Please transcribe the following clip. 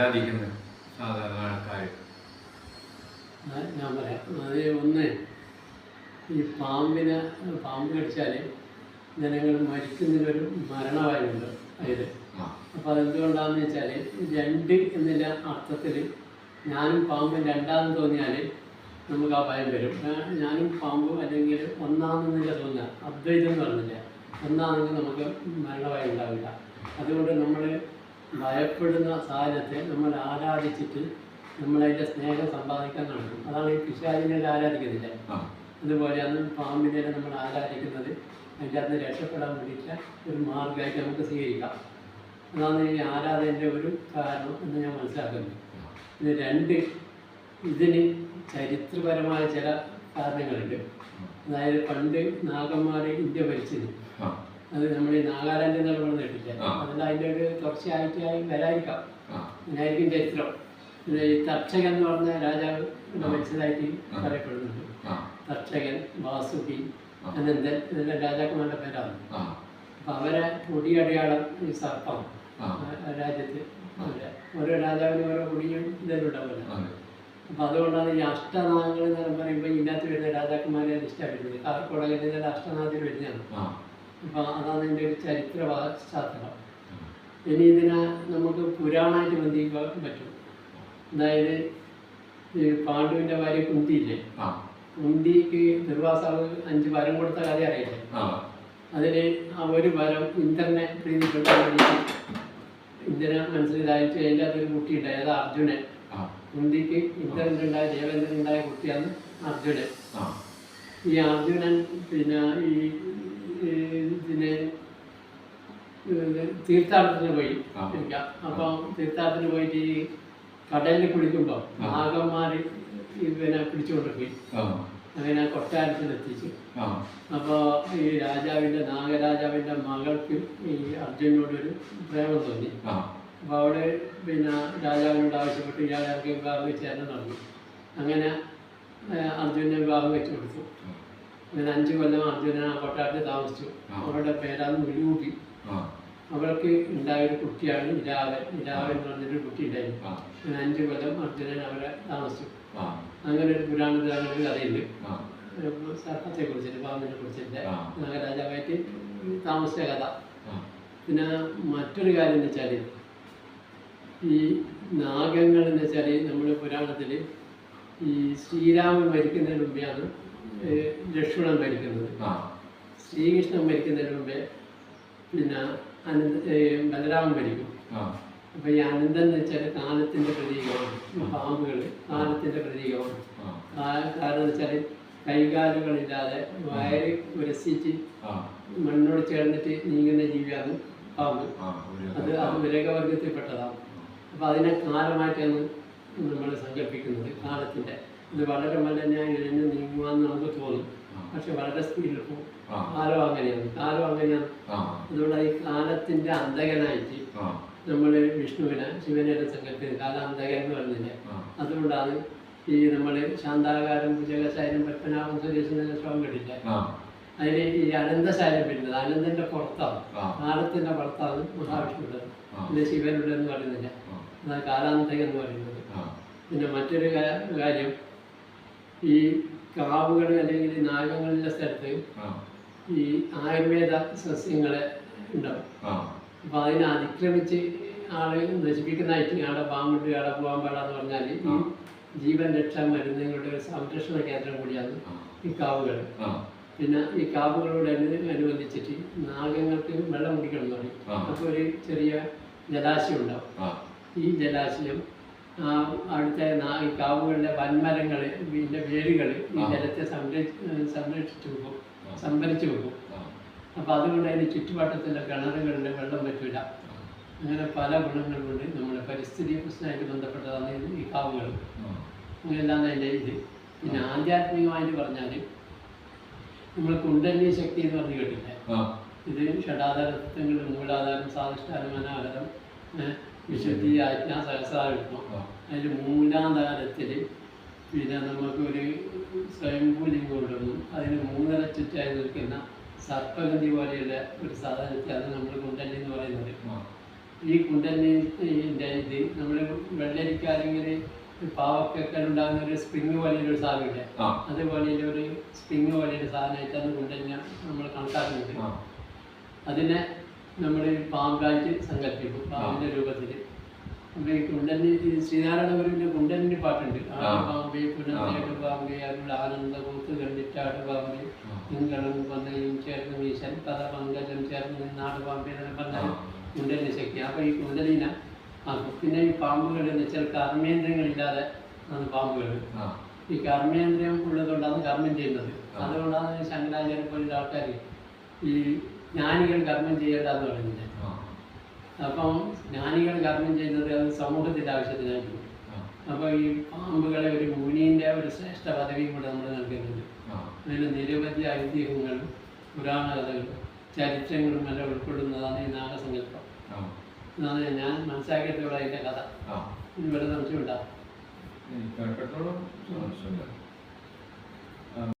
ആരാധിക്കുന്നത് സാധാരണ ആൾക്കാർ ഞാൻ പറയാം. അത് ഒന്ന് ഈ പാമ്പിനെ പാമ്പ് കടിച്ചാൽ ജനങ്ങൾ മരിക്കുന്നതിനൊരു മരണവായുണ്ട് അതിൽ അപ്പോൾ അതെന്തുകൊണ്ടാണെന്ന് വെച്ചാൽ രണ്ട് എന്നുള്ള അർത്ഥത്തിൽ ഞാനും പാമ്പും രണ്ടാമെന്ന് തോന്നിയാൽ നമുക്ക് ആ ഭയം വരും. ഞാനും പാമ്പും അല്ലെങ്കിൽ ഒന്നാമെന്നില്ല തോന്നുക. അദ്വൈതം എന്ന് പറഞ്ഞില്ല. ഒന്നാണെങ്കിൽ നമുക്ക് മരണഭയം ഉണ്ടാവില്ല അതുകൊണ്ട് നമ്മൾ ഭയപ്പെടുന്ന സാധനത്തെ നമ്മൾ ആരാധിച്ചിട്ട് നമ്മളതിന്റെ സ്നേഹം സമ്പാദിക്കാൻ നടക്കും. അതാണ് ഈ പിശാചിനെ ആരാധിക്കുന്നില്ല? അതുപോലെ അതുപോലെയാണ് പാമ്പിനെ നമ്മൾ ആരാധിക്കുന്നത് അതിന്റെ അകത്ത് രക്ഷപ്പെടാൻ വേണ്ടിയിട്ട് ഒരു മാർഗമായിട്ട് നമുക്ക് സ്വീകരിക്കാം. അതാണ് ഈ ആരാധനയുടെ ഒരു കാരണം എന്ന് ഞാൻ മനസ്സിലാക്കുന്നു. ഇത് രണ്ട് ഇതിന് ചരിത്രപരമായ ചില കാരണങ്ങളുണ്ട്. അതായത് പണ്ട് നാഗന്മാരെ ഇന്ത്യ ഭരിച്ചത് അത് നമ്മൾ നാഗാലാൻഡ് എന്നുള്ള നമ്മൾ കേട്ടില്ല അതുകൊണ്ട് അതിന്റെ ഒരു തുടർച്ചയായിട്ട് വരായിരിക്കാം അതിനായിരിക്കും ചരിത്രം. തക്ഷകൻ എന്ന് പറഞ്ഞ രാജാവ് ആ. പറയപ്പെടുന്നുണ്ട്. തർച്ചകൻ വാസുകി. അനന്തൻ ഇതെല്ലാം രാജാക്കന്മാരുടെ പേരാണ്. അപ്പൊ അവരെ പൊടിയടയാളം ഈ സർപ്പം രാജ്യത്ത് ഓരോ രാജാവിനും ഓരോ പൊടിയും ഇതെല്ലാം ഉണ്ടാവില്ല അപ്പം അതുകൊണ്ടാണ് ഈ അഷ്ടനാഗങ്ങൾ എന്ന് പറയുമ്പോൾ ഇതിനകത്ത് വരുന്ന രാജാക്കന്മാരെ ഇഷ്ടം വരുന്നത്. കാർക്കോടകന്റെ ഇതെല്ലാം അഷ്ടനാഗത്തിൽ വരുന്നതാണ്. അപ്പം അതാണ് എന്റെ ഒരു ചരിത്ര പശ്ചാത്തലം ഇനി ഇതിനെ നമുക്ക് പുരാണമായിട്ട് ബന്ധിക്കാൻ പറ്റും. അതായത് ഈ പാണ്ഡുവിന്റെ ഭാര്യ കുന്തിയില്ലേ? കുന്തിക്ക് ദുർവാസാവ് അഞ്ച് വരം കൊടുത്ത കഥ അറിയില്ലേ? ആ. അതിൽ ആ ഒരു വരം ഇന്ദ്രനെ വേണ്ടിയിട്ട് ഇന്ദ്രനെ മനസ്സിലായിട്ട് അതിന്റെ അതൊരു കുട്ടി ഉണ്ടായി. അത് അർജുനൻ. കുന്തിക്ക് ഇന്ദ്രനുണ്ടായ ദേവേന്ദ്രനുണ്ടായ കുട്ടിയാണ് അർജുനൻ. ഈ അർജുനൻ പിന്നെ ഈ ഇത് തീർത്ഥാടനത്തിന് പോയി. അപ്പൊ അപ്പം തീർത്ഥാടനത്തിന് പോയിട്ട് ഈ കടലിൽ കുളിക്കുമ്പോൾ നാഗന്മാര് ഇവനെ പിടിച്ചുകൊണ്ട് പോയി. അങ്ങനെ കൊട്ടാരത്തിൽ എത്തിച്ചു ആ. അപ്പോൾ ഈ രാജാവിന്റെ നാഗരാജാവിന്റെ മകൾക്ക് ഈ അർജുനോടൊരു പ്രേമം തോന്നി. അപ്പൊ അപ്പോൾ അവിടെ പിന്നെ രാജാവിനോട് ആവശ്യപ്പെട്ട് ഇയാളെ വിവാഹം വെച്ച് തന്നെ നടന്നു അങ്ങനെ അർജുനെ വിവാഹം വെച്ച് കൊടുത്തു. അങ്ങനെ അഞ്ച് കൊല്ലം അർജുനൻ ആ കൊട്ടാരത്തിൽ താമസിച്ചു. അവരുടെ പേരാണ് മുഴുകൂട്ടി അവർക്ക് അവൾക്ക് ഉണ്ടായൊരു കുട്ടിയാണ് ഇരാവൻ ഇരാവൻ എന്ന് പറഞ്ഞൊരു കുട്ടി ഉണ്ടായിരുന്നു. ഞാൻ അഞ്ചു കൊല്ലം അർജുനൻ അവരെ താമസിച്ചു. അങ്ങനെ ഒരു പുരാണത്തിൽ അങ്ങനെ ഒരു കഥയുണ്ട് സർപ്പത്തെ കുറിച്ചിട്ട് പാമ്പിനെ കുറിച്ചിട്ട്. നാഗരാജാവായിട്ട് താമസിച്ച കഥ. പിന്നെ മറ്റൊരു കാര്യം എന്ന് വെച്ചാൽ ഈ നാഗങ്ങൾ എന്ന് വെച്ചാൽ നമ്മുടെ പുരാണത്തിൽ ഈ ശ്രീരാമൻ മരിക്കുന്നതിന് മുമ്പെയാണ് ലക്ഷ്മണൻ മരിക്കുന്നത്. ശ്രീകൃഷ്ണൻ മരിക്കുന്നതിന് മുമ്പേ പിന്നെ അനന്ത ബലരാമൻ മരിക്കും. അപ്പൊ ഈ അനന്തൻ എന്ന് വെച്ചാൽ കാലത്തിന്റെ പ്രതീകമാണ്. പാമ്പുകൾ കാലത്തിന്റെ പ്രതീകമാണ്. കാരണം എന്ന് വെച്ചാൽ കൈകാലുകളില്ലാതെ വയറ് ഉരസിച്ച് മണ്ണോട് ചേർന്നിട്ട് നീങ്ങുന്ന ജീവിയാണ് പാമ്പ്. അത് അത് വിരകവർഗത്തിൽപ്പെട്ടതാണ് അപ്പൊ അതിനെ കാലമായിട്ടാണ് നമ്മൾ സങ്കല്പിക്കുന്നത് കാലത്തിന്റെ ഇത് വളരെ മലനായി ഇഴഞ്ഞ് നീങ്ങുവാന്ന് നമുക്ക് തോന്നും. പക്ഷെ വളരെ സ്പീഡിൽ പോകും. കാലം അങ്ങനെയാണ്. കാലം അങ്ങനെയാണ്. അതുകൊണ്ട് ഈ കാലത്തിന്റെ അന്തകനായിട്ട് നമ്മൾ വിഷ്ണുവിനെ ശിവനെ സംഘത്തിൽ കാലാന്തകൻ എന്ന് പറഞ്ഞില്ലേ അതുകൊണ്ടാണ് ഈ നമ്മൾ ശാന്താകാരം ഭുജകശാലം പത്മനാഭം എന്ന ശ്ലോകം കേട്ടില്ല ആ. അതിൽ ഈ അനന്തശാലം വരുന്നത്. അനന്തന്റെ പുറത്താണ്. കാലത്തിന്റെ പുറത്താണ് മഹാവിഷ്ണുവിടെ പിന്നെ ശിവനുടെ എന്ന് പറയുന്നില്ല കാലാന്തകൻ എന്ന് പറയുന്നത്. പിന്നെ മറ്റൊരു കാര്യം ഈ കാവുകൾ അല്ലെങ്കിൽ നാഗങ്ങളുടെ സ്ഥലത്ത് ഈ ആയുർവേദ സസ്യങ്ങളെ ഉണ്ടാവും. അപ്പൊ അതിനെ അതിക്രമിച്ച് ആളെ നശിപ്പിക്കുന്നതായിട്ട് ആടെ പാമ്പുണ്ട് ആടെ പോകാൻ പാടാന്ന് പറഞ്ഞാൽ ഈ ജീവൻ രക്ഷാ മരുന്നുകളുടെ ഒരു സംരക്ഷണ കേന്ദ്രം കൂടിയാണ് ഈ കാവുകൾ പിന്നെ ഈ കാവുകളോട് അനു- അനുബന്ധിച്ചിട്ട് നാഗങ്ങൾക്ക് വെള്ളം കുടിക്കണം എന്ന് പറയും. അപ്പൊ അപ്പോൾ ഒരു ചെറിയ ജലാശയം ഉണ്ടാവും. ഈ ജലാശയം അവിടുത്തെ ഈ കാവുകളിലെ വൻമരങ്ങൾ ഇതിന്റെ വേരുകൾ ഈ. ജലത്തെ സംരക്ഷ സംരക്ഷിച്ചു വെക്കും സംഭരിച്ചു വെക്കും അപ്പോൾ അതുകൊണ്ട് അതിന് ചുറ്റുപാട്ടത്തിലെ കിണറുകളിൽ വെള്ളം പറ്റില്ല അങ്ങനെ പല ഗുണങ്ങളുണ്ട് നമ്മുടെ പരിസ്ഥിതി പ്രശ്നമായിട്ട് ബന്ധപ്പെട്ടതാണ് ഈ കാവുകൾ അങ്ങനെയെല്ലാം അതിന്റെ ഇത്. പിന്നെ ആധ്യാത്മികമായിട്ട് പറഞ്ഞാൽ നമ്മൾ കുണ്ടലിനി ശക്തി എന്ന് പറഞ്ഞ് കേട്ടില്ലേ? ഇത് ഷഡാധാരത്വങ്ങൾ മൂലാധാരം സാധിഷ്ഠാനം അനാധാരം വിശുദ്ധി ആജ്ഞ സഹസ്രാവിഷ്ണം ആ അതിൽ മൂലാധാരത്തിൽ പിന്നെ നമുക്കൊരു സ്വയംഭൂലിംഗം ഉണ്ടെന്നും അതിന് മൂന്നര ചുറ്റായി നിൽക്കുന്ന സർപ്പഗതി പോലെയുള്ള ഒരു സാധനത്തെയാണ് നമ്മൾ കുണ്ടലി എന്ന് പറയുന്നത്. ഈ കുണ്ടലിന്റെ ഇത് നമ്മൾ വെള്ളരിക്ക അല്ലെങ്കിൽ പാവക്കൊക്കെ ഉണ്ടാകുന്ന ഒരു സ്പ്രിങ് പോലെയൊരു സാധനമില്ലേ അതുപോലെ ഒരു സ്പ്രിങ് പോലെയൊരു സാധനമായിട്ടാണ് കുണ്ടലിനെ നമ്മൾ കണക്കാക്കുന്നത്. അതിനെ നമ്മൾ പാമ്പായിട്ട് സങ്കല്പിക്കും പാമ്പിന്റെ രൂപത്തിൽ അപ്പൊ ഈ കുണ്ടന്റെ ശ്രീനാരായണ ഗുരുവിന്റെ കുണ്ടലിന്റെ പാട്ടുണ്ട്. പാമ്പേ പുനത്തേട് പാമ്പ് അരുൾ ആനന്ദ കൂത്ത് കണ്ടിട്ടാട് പാമ്പേ. നിങ്ങളും പന്തയും ചേർന്ന് മീശൻ പല പങ്കജം ചേർന്ന് നിന്നാട് പാമ്പേ പറഞ്ഞാൽ കുണ്ടലിന് ശക്തി. അപ്പൊ ഈ കുണ്ടലിന പിന്നെ ഈ പാമ്പുകൾ എന്ന് വെച്ചാൽ കർമ്മേന്ദ്രങ്ങളില്ലാതെ ആണ് പാമ്പുകൾ. ഈ കർമ്മേന്ദ്രം ഉള്ളതുകൊണ്ടാണ് കർമ്മം ചെയ്യുന്നത്. അതുകൊണ്ടാണ് ശങ്കരാചാര്യ പോലുള്ള ആൾക്കാർ ഈ ജ്ഞാനികൾ കർമ്മം ചെയ്യേണ്ടതെന്ന് പറയുന്നത് അപ്പം ജ്ഞാനികൾ കർമ്മം ചെയ്യുന്നത് അത് സമൂഹത്തിന്റെ ആവശ്യത്തിനായിട്ട് അപ്പോൾ ഈ പാമ്പുകളെ ഒരു മുനീന്റെ ഒരു ശ്രേഷ്ഠ പദവിയും കൂടെ നമ്മൾ നൽകുന്നുണ്ട്. അതിന് നിരവധി ഐതിഹ്യങ്ങളും പുരാണ കഥകളും ചരിത്രങ്ങളും എല്ലാം ഉൾക്കൊള്ളുന്നതാണ് ഈ നാഗസങ്കല്പം. എന്നാണ് ഞാൻ മനസ്സിലാക്കിയിട്ടുള്ള അതിന്റെ കഥ. ഇവിടെ കേട്ടിട്ടുള്ള ആവശ്യമില്ല